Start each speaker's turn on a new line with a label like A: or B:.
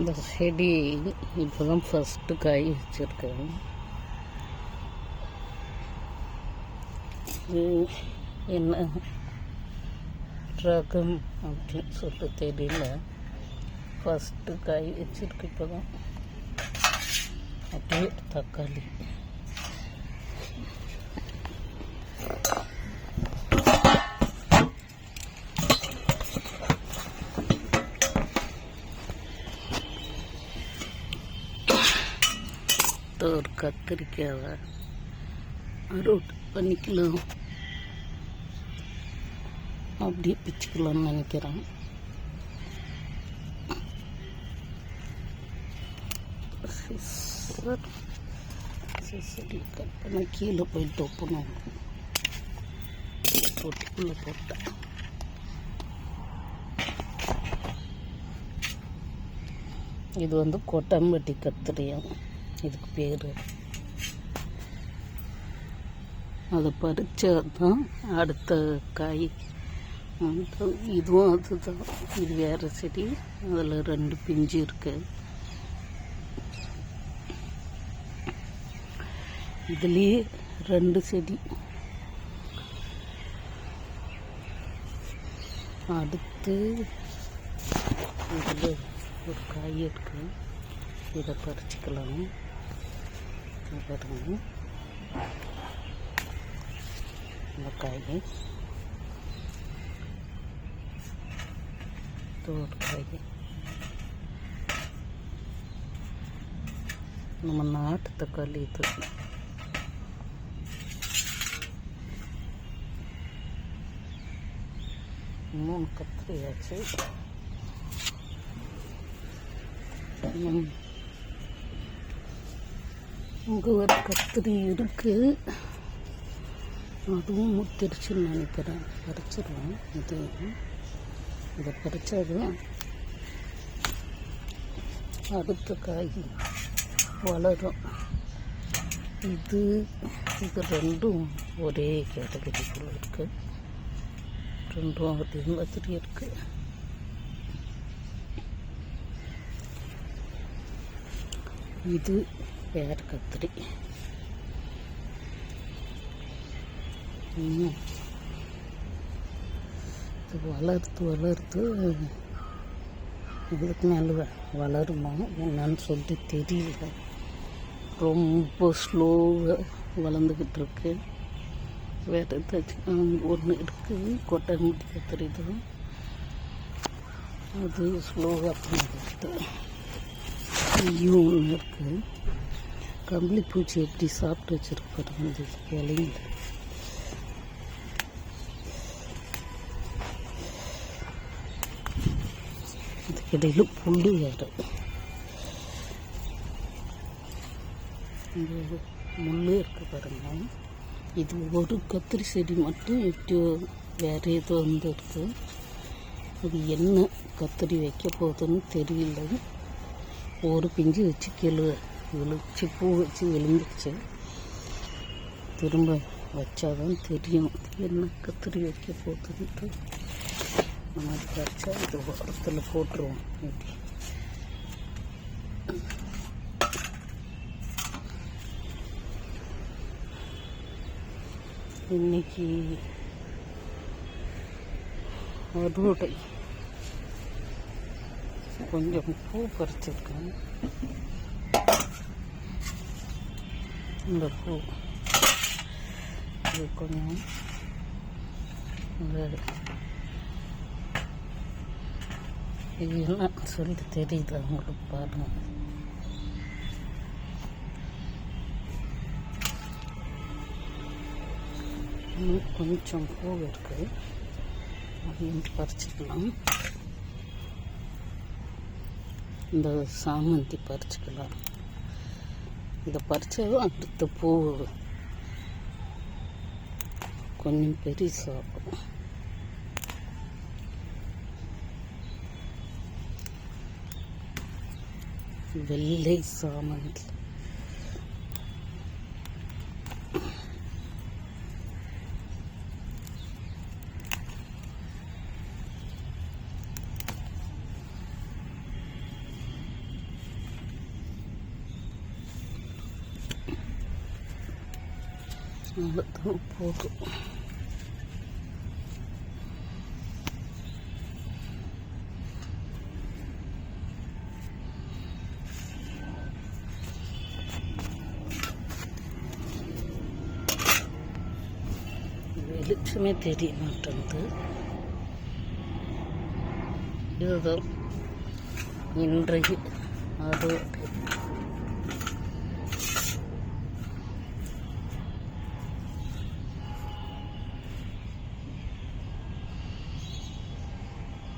A: இந்த செடி இப்போ தான் ஃபஸ்ட்டு காய் வச்சுருக்கேன். இது என்ன? ரகம் அப்படின்னு சொல்லிட்டு தெரியல. ஃபஸ்ட்டு காய் வச்சுருக்கு இப்போ தான் அப்படியே தக்காளி. இது ஒரு கத்திரிக்காவை அறுவடை பண்ணிக்கலாம். அப்படியே பிச்சுக்கலாம்னு நினைக்கிறேன். சிஸ்டர் சிசரி கட் பண்ண கீழே போயிட்டு ஒப்பணும் தொட்டிக்குள்ளே போட்டேன். இது வந்து கொட்டம்பட்டி கத்திரியாகும் இதுக்கு பேர். அதை பறிச்சா தான் அடுத்த காய். வந்து இதுவும் அதுதான். இது வேறு செடி. அதில் ரெண்டு பிஞ்சு இருக்கு. இதுலேயே ரெண்டு செடி. அடுத்து இதில் ஒரு காய் இருக்கு. இதை பறிச்சுக்கலாம். இங்க பாருங்க இந்த காய் இது ஒரு காய் நம்ம நாட்டு தக்காளி இது மூணு கத்திரியாச்சு ம். இங்கே ஒரு கத்திரி இருக்குது அதுவும் முத்திருச்சுன்னு நினைக்கிறேன். பறிச்சிடுவோம் இது இதை பறிச்சாதான் அடுத்த காய். வளரும். இது இது ரெண்டும் ஒரே கேட்டகரிக்குள்ள இருக்குது ரெண்டும் அதே மாதிரி இருக்குது இது பேர் கத்திரி. இது வளர்த்து வளர்த்து இதுக்கு மேலே வளருமா? என்னன்னு சொல்லிட்டு தெரியல. ரொம்ப ஸ்லோவாக வளர்ந்துக்கிட்டு இருக்கு. வேறு ஏதாச்சும் ஒன்று இருக்குது கொட்டை முடி கத்திரி தான். அது ஸ்லோவாக பண்ணுறது ஐயோ ஒன்று இருக்குது கம்பளி பூச்சி எப்படி சாப்பிட்டு வச்சுருப்பாரு அந்த இலையில. இதுக்கிடையில் புல் வேறு. இந்த முள் இருக்க பாருங்க. இது ஒரு கத்திரி செடி மட்டும் எப்படியோ வேறு ஏதோ வந்து இருக்குது அது என்ன கத்திரி வைக்க போகுதுன்னு தெரியல. ஒரு பிஞ்சு வச்சு கீழே விழுச்சு பூ வச்சு விழுந்துச்சு திரும்ப வச்சாதான் தெரியும். என்ன கத்திரி வைக்க போகுதுன்ட்டு. நம்ம அது வச்சா இது உரத்தில் போட்டுருவோம். இப்படி இன்னைக்கு அறுவடை கொஞ்சம் பூ பறிச்சிருக்கேன். இந்த பூ. இது கொஞ்சம் இந்த இது. என்ன சொல்லி தெரியுது அவங்களுக்கு பாருங்க. இன்னும் கொஞ்சம் பூ இருக்கு. அதையும் பறிச்சுக்கலாம். இந்த சாமந்தி பறிச்சுக்கலாம். இதை பறிச்சது அடுத்த பூ. கொஞ்சம் பெருசாகும் வெள்ளை சாமந்தி. அவ்வளோதான் போதும் வெளிச்சமே தெரிய மாட்டேங்குது இதுதான் இன்றைய அறுவடை